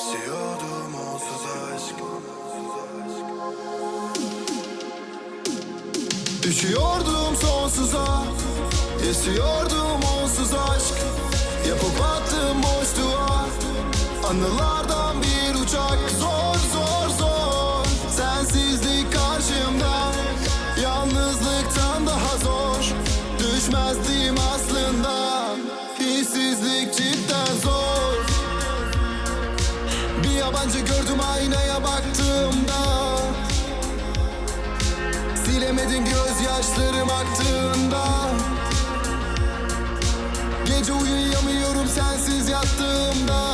Esiyordum onsuz aşk. Düşüyordum sonsuza Yaşıyordum onsuz aşk. Yapıp attım boşluğa Anılardan bir uçak. Zor zor zor Sensizlik karşımda. Yalnızlıktan daha zor Düşmezdim aslında. Hissizlik cidden zor Bir yabancı gördüm aynaya baktığımda. Silemedin gözyaşlarım aktığında. Gece uyuyamıyorum sensiz yattığımda